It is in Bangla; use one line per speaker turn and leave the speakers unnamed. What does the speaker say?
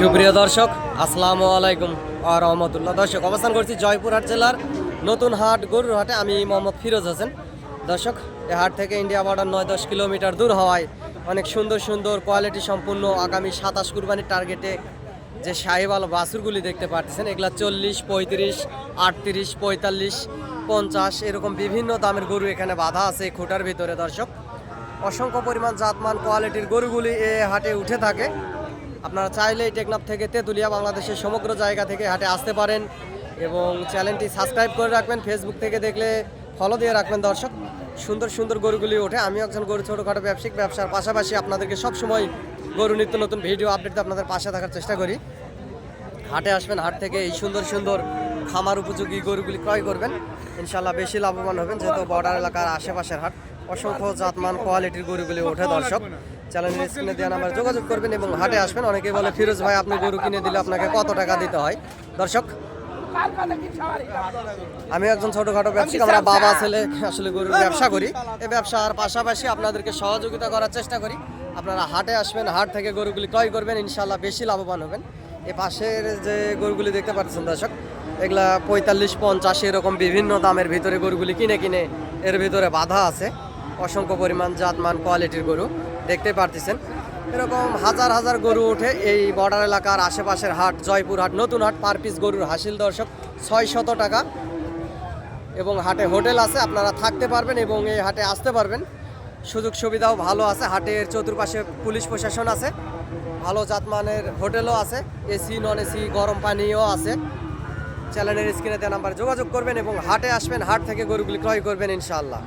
সুপ্রিয় দর্শক, আসসালামু আলাইকুম। আ রহমতুল্লাহ। দর্শক, অবস্থান করছি জয়পুরহাট জেলার নতুন হাট, গরুর হাটে। আমি মোহাম্মদ ফিরোজ হোসেন। দর্শক এই হাট থেকে ইন্ডিয়া বর্ডার নয় দশ কিলোমিটার দূর হওয়ায় অনেক সুন্দর সুন্দর কোয়ালিটি সম্পূর্ণ আগামী সাতাশ কুরবানির টার্গেটে যে সাহেবাল বাছুরগুলি দেখতে পাচ্ছেন এগুলা চল্লিশ, পঁয়ত্রিশ, আটত্রিশ, পঁয়তাল্লিশ, পঞ্চাশ, এরকম বিভিন্ন দামের গরু এখানে বাধা আছে খোটার ভিতরে। দর্শক, অসংখ্য পরিমাণ জাতমান, কোয়ালিটির গরুগুলি এ হাটে উঠে থাকে। আপনারা চাইলে টেকনাফ থেকে তেঁতুলিয়া বাংলাদেশের সমগ্র জায়গা থেকে হাটে আসতে পারেন এবং চ্যানেলটি সাবস্ক্রাইব করে রাখবেন ফেসবুক থেকে দেখলে ফলো দিয়ে রাখবেন দর্শক। সুন্দর সুন্দর গরুগুলি ওঠে। আমি একজন গরু, ছোটোখাটো ব্যবসায়িক ব্যবসার পাশাপাশি আপনাদেরকে সবসময় গরু নিত্য নতুন ভিডিও আপডেট আপনাদের পাশে থাকার চেষ্টা করি। হাটে আসবেন, হাট থেকে এই সুন্দর সুন্দর খামার উপযোগী গরুগুলি ক্রয় করবেন। ইনশাল্লাহ বেশি লাভবান হবেন, যেহেতু বর্ডার এলাকার আশেপাশের হাট। অসংখ্য জাতমান কোয়ালিটির গরুগুলি ওঠে, দর্শক। চ্যানেলের স্ক্রিনে দেওয়া নাম্বার যোগাযোগ করবেন এবং হাটে আসবেন। অনেকে বলে, ফিরোজ ভাই, আপনি গরু কিনে দিলে আপনাকে কত টাকা দিতে হয়? দর্শক, আমি একজন ছোটখাটো ব্যবসায়ী, আমরা বাবা, ছেলে আসলে গরুর ব্যবসা করি। এই ব্যবসার পাশাপাশি আপনাদেরকে সহযোগিতা করার চেষ্টা করি। আপনারা হাটে আসবেন, হাট থেকে গরুগুলি ক্রয় করবেন ইনশাল্লাহ বেশি লাভবান হবেন। এ পাশের যে গরুগুলি দেখতে পাচ্ছেন দর্শক, এগুলা পঁয়তাল্লিশ, পঞ্চাশ, এরকম বিভিন্ন দামের ভিতরে গরুগুলি কিনে কিনে এর ভিতরে বাধা আছে। অসংখ্য পরিমাণ জাতমান, কোয়ালিটির গরু দেখতে পারতেছেন। এরকম হাজার হাজার গরু ওঠে এই বর্ডার এলাকার আশেপাশের হাট, জয়পুর হাট, নতুন হাট, পার পিস গরুর হাসিল দর্শক, ছয় শত টাকা। এবং হাটে হোটেল আছে, আপনারা থাকতে পারবেন এবং এই হাটে আসতে পারবেন। সুযোগ সুবিধাও ভালো আছে, হাটের চতুর্পাশে পুলিশ প্রশাসন আছে, ভালো জাতমানের হোটেলও আছে এসি নন এসি গরম পানিও আছে। চ্যানেলের স্ক্রিনে দেওয়া নাম্বার যোগাযোগ করবেন এবং হাটে আসবেন, হাট থেকে গরুগুলি ক্রয় করবেন ইনশাআল্লাহ।